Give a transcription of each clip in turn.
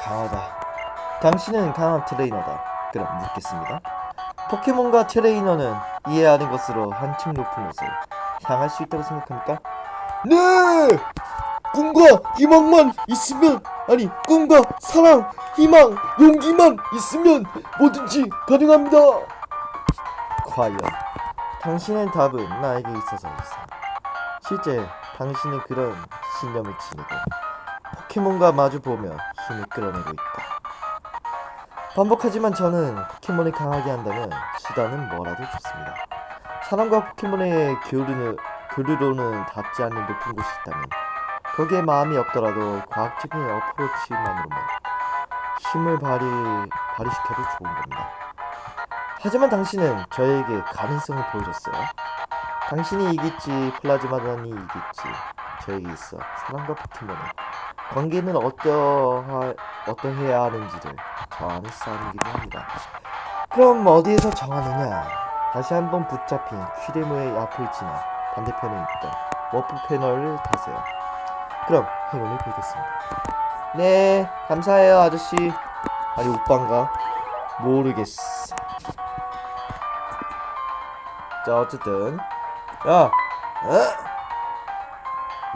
강하다. 당신은 강한 트레이너다. 그럼 묻겠습니다. 포켓몬과 트레이너는 이해하는 것으로 한층 높은 곳을 향할 수 있다고 생각합니까? 네! 꿈과 희망만 있으면 아니 꿈과 사랑, 희망, 용기만 있으면 뭐든지 가능합니다. 과연 당신의 답은 나에게 있어서 있어. 실제 당신은 그런 신념을 지니고 포켓몬과 마주 보며 힘을 끌어내고 있다. 반복하지만 저는 포켓몬을 강하게 한다면 수단은 뭐라도 좋습니다. 사람과 포켓몬의 교류는, 교류로는 닿지 않는 높은 곳이 있다면 거기에 마음이 없더라도 과학적인 어프로치만으로만 힘을 발휘, 발휘시켜도 좋은 겁니다. 하지만 당신은 저에게 가능성을 보여줬어요. 당신이 이길지 플라즈마단이 이길지 저에게 있어 사람과 포켓몬의 관계는 어떠하, 어떠해야 하는지를 정하는 싸움이기도 합니다. 그럼 어디에서 정하느냐? 다시 한번 붙잡힌 퀴레모의 앞을 지나 반대편에 있던 워프 패널을 타세요. 그럼 행운을 빌겠습니다. 네, 감사해요 아저씨. 아니 오빠인가? 모르겠어. 자 어쨌든 야 어?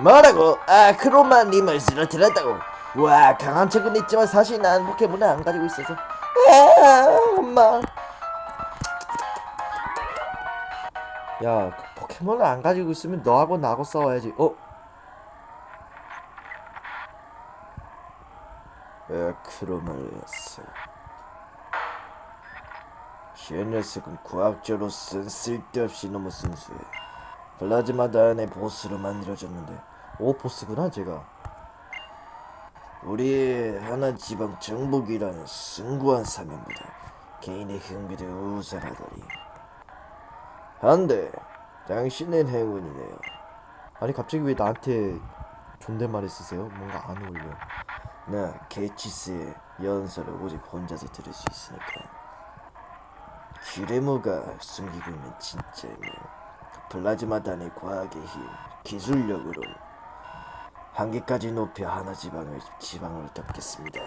뭐라고? 아 크로마 님을 쓰러뜨렸다고 와 강한 척은 있지만 사실 난 포켓몬을 안 가지고 있어서 아 엄마 야, 그 포켓몬을 안 가지고 있으면 너하고 나하고 싸워야지. 어? 에 크로마였어 이 녀석은 과학자로서는 쓸데없이 너무 순수해 플라즈마 다연의 보스로 만들어졌는데 오, 보스구나, 제가. 우리 하나 지방 정복이라는 숭고한 사명보다 개인의 흥미를 우선하다니 한데 당신은 행운이네요 아니, 갑자기 왜 나한테 존댓말을 쓰세요? 뭔가 안 어울려. 나 개치스의 연설을 오직 혼자서 들을 수 있으니까 기레모가 숨기고 있는 진짜이면 플라즈마 단의 과학의 힘, 기술력으로 한계까지 높여 하나 지방을 지방으로 덮겠습니다.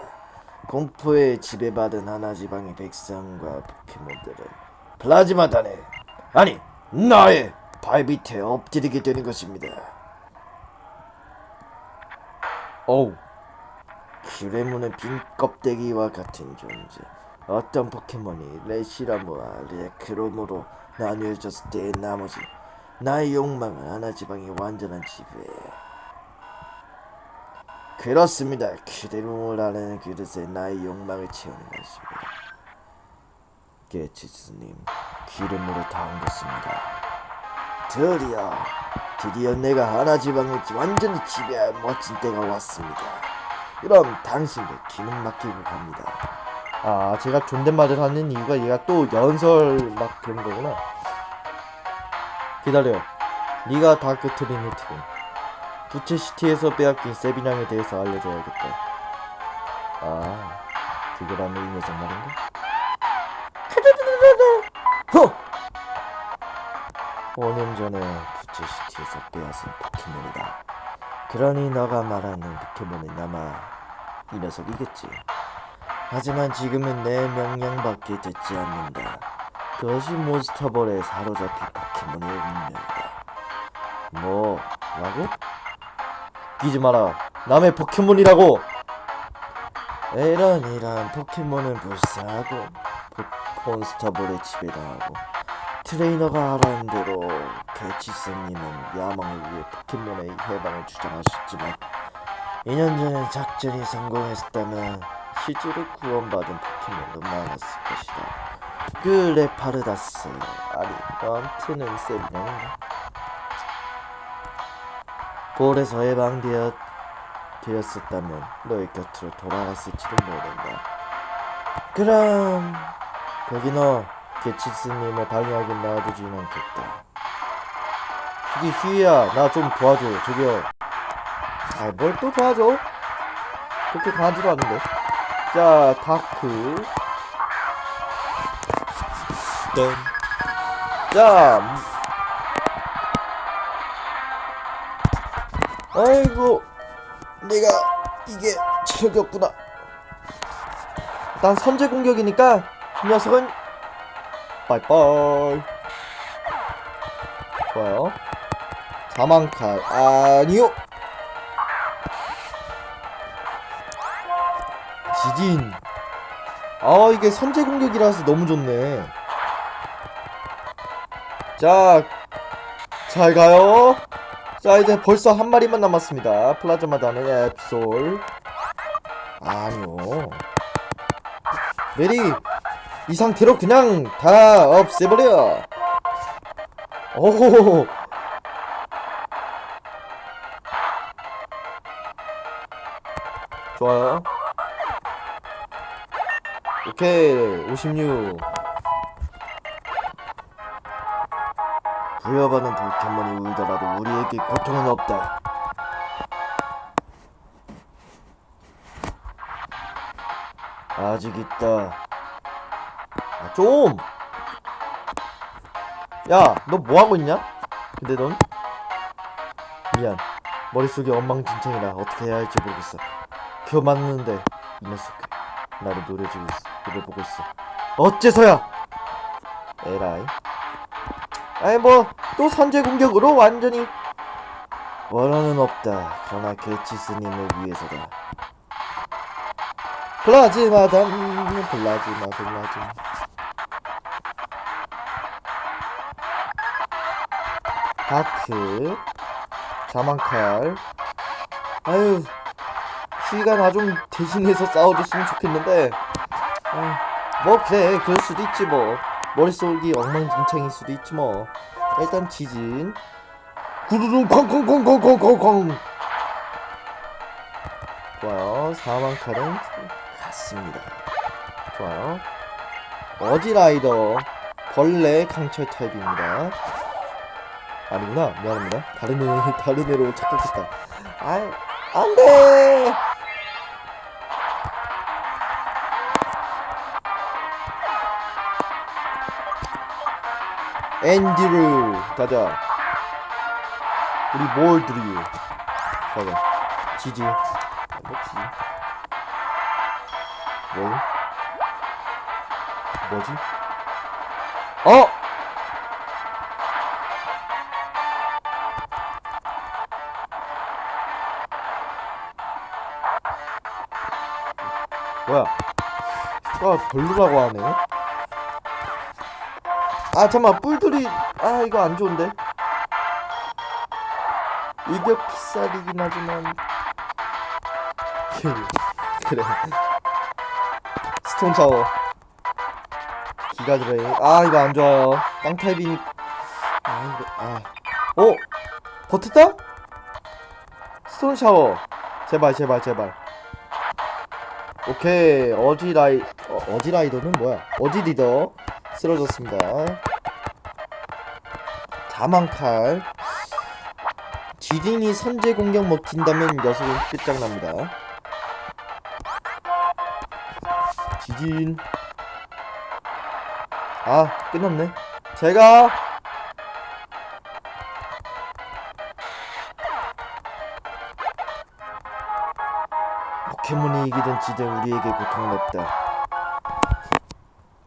공포에 지배받은 하나 지방의 백성과 포켓몬들은 플라즈마 단에 아니 나의 발밑에 엎드리게 되는 것입니다. 어우, 큐레모는 빈 껍데기와 같은 존재. 어떤 포켓몬이 레시라모와 레크롬으로 나뉘어졌을 때의 나머지 나의 욕망은 하나지방의 완전한 지배. 그렇습니다. 큐레모라는 그릇에 나의 욕망을 채우는 것입니다. 게치스님, 큐레모로 다온 것입니다. 드디어, 드디어 내가 하나지방을 완전히 지배할 멋진 때가 왔습니다. 그럼 당신도 기능 맡기고 갑니다. 아, 제가 존댓말을 하는 이유가 얘가 또 연설 막 그런 거구나. 기다려. 네가 다크 트리니티군. 부채시티에서 빼앗긴 세비냥에 대해서 알려줘야겠다. 아, 그거라면 이 녀석 말인가? 허! 5년 전에 부채시티에서 빼앗은 포켓몬이다. 그러니 너가 말하는 포켓몬이 남아 이 녀석이겠지. 하지만 지금은 내 명령밖에 듣지 않는다. 그것이 몬스터볼에 사로잡힌 포켓몬의 운명이다. 뭐 라고? 끼지 마라. 남의 포켓몬이라고. 이런 이런 포켓몬은 불쌍하고 포- 몬스터볼에 지배당하고 트레이너가 하라는 대로 개치스님은 야망을 위해 포켓몬의 해방을 주장하셨지만 2년 전에 작전이 성공했다면 실제로 구원받은 포켓몬도 많았을 것이다. 그 레파르다스 아니 런트는 세비냥인가? 볼에서 해방되었 되었었다면 너의 곁으로 돌아갔을지도 모른다. 그럼 거기 너 개치스님을 방해하긴 놔두진 않겠다. 저기 휴이야 나 좀 도와줘 저기요. 아뭘 또 도와줘? 그렇게 강하지도 않은데. 자 다크. 땡. 자. 음. 아이고 내가 이게 체력이었구나. 일단 선제 공격이니까 이 녀석은 빠이빠이 좋아요 자만칼 아니요 지진 아 이게 선제 공격이라서 너무 좋네 자 잘 가요. 자 이제 벌써 한 마리만 남았습니다. 플라즈마다는 앱솔. 아니요. 메리 이 상태로 그냥 다 없애버려. 오 좋아요. 오케이 56 부여받은 포켓몬이 울더라도 우리에게 고통은 없다. 아직 있다. 아, 좀! 야, 너 뭐하고 있냐? 근데 넌? 미안. 머릿속이 엉망진창이라 어떻게 해야 할지 모르겠어. 겨 맞는데, 이 녀석. 나를 노려주고 있어. 노려보고 있어. 어째서야! 에라이. 아이, 뭐, 또 선제 공격으로 완전히. 원한은 없다. 그러나 개치스님을 위해서다. 플라즈마 단, 플라즈마, 플라즈마. 다크, 자만칼. 아유, 휘가 나 좀 대신해서 싸워줬으면 좋겠는데. 아, 뭐 그래, 그럴 수도 있지 뭐. 머릿속이 엉망진창일 수도 있지 뭐. 일단 지진. 구르릉 쾅쾅쾅쾅쾅쾅. 좋아요. 사망칼은 갔습니다. 좋아요. 어지라이더 벌레 강철 타입입니다. 아니구나. 미안합니다. 다른 애, 다른 애로 착각했다. 아유, 안 돼! 앤디루 가자. 우리 뭘 드리유? 가자. 지지. 뭐 지지? 뭐? 뭐지? 어! 뭐야? 휴가 별로라고 하네. 아 잠만 뿔들이 아 이거 안 좋은데. 이게 비싸리긴 하지만 그래. 스톤 샤워. 기가 드레이. 아 이거 안 좋아요. 땅 타입이니. 아 이거 아. 어? 버텼다? 스톤 샤워. 제발 제발 제발. 오케이 어지 라이 어, 어지 라이더는 뭐야? 어지 리더 쓰러졌습니다. 자만칼. 지진이 선제 공격 먹힌다면 녀석은 끝장납니다. 지진. 아, 끝났네. 제가 포켓몬이 이기든 지든 우리에게 고통은 없다.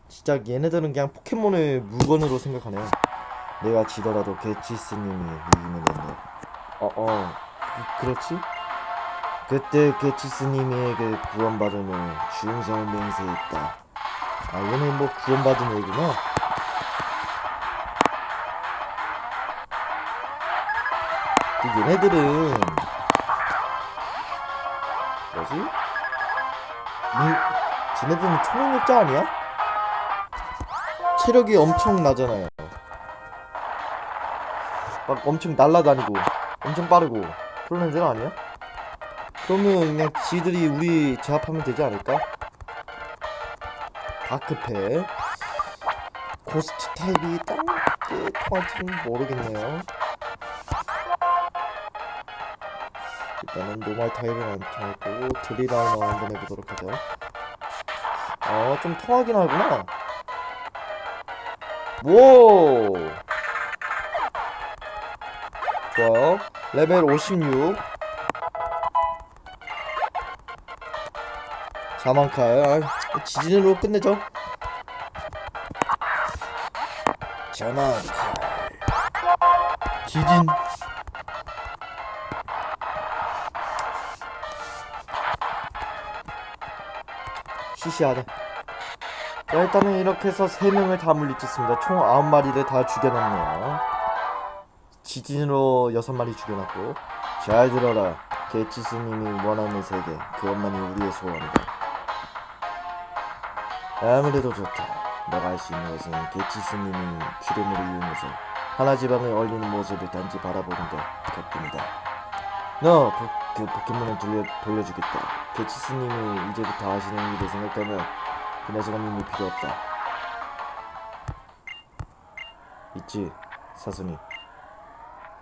진짜 얘네들은 그냥 포켓몬을 물건으로 생각하네. 내가 지더라도 개치스님이 이기면 된다. 어, 어, 그, 그렇지? 그때 개치스님에게 구원받으면 중성을 맹세했다. 아, 얘는 뭐 구원받은 애구나. 그 얘네들은 뭐지? 음, 쟤네들은 초능력자 아니야? 체력이 엄청 나잖아요. 막 엄청 날라다니고 엄청 빠르고 그런 애들 아니야? 그러면 그냥 지들이 우리 제압하면 되지 않을까? 다크패 고스트 타입이 딱게 통할지는 모르겠네요. 일단은 노말 타입은 안 통할 거고 드리라이너 한번 해보도록 하죠. 어, 좀 통하긴 하구나. 오! 좋아요. 레벨 56. 자만칼. 아, 지진으로 끝내죠. 자만 지진. 시시하네 자, 일단은 이렇게 해서 3명을 다 물리쳤습니다. 총 9마리를 다 죽여놨네요 지진으로 6마리 죽여놨고 잘 들어라 개치스님이 원하는 세계 그것만이 우리의 소원이다 아무래도 좋다 내가 할 수 있는 것은 개치스님이 기름을 이용해서 하나 지방을 얼리는 모습을 단지 바라보는 것 덕분이다. 너 그 포켓몬을 돌려, 돌려주겠다. 개치스님이 이제부터 하시는 일을 생각하면 그 녀석은 이미 필요 없다. 있지, 사순이.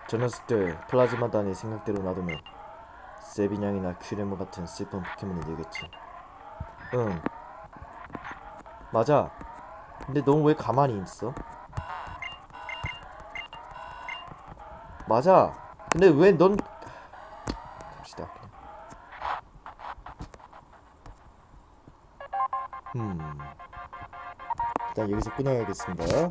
저 녀석들 플라즈마단의 생각대로 놔두면 세비냥이나 큐레모 같은 슬픈 포켓몬이 되겠지. 응. 맞아. 근데 넌 왜 가만히 있어? 맞아. 근데 왜 넌 갑시다. 음. 일단 여기서 끊어야겠습니다.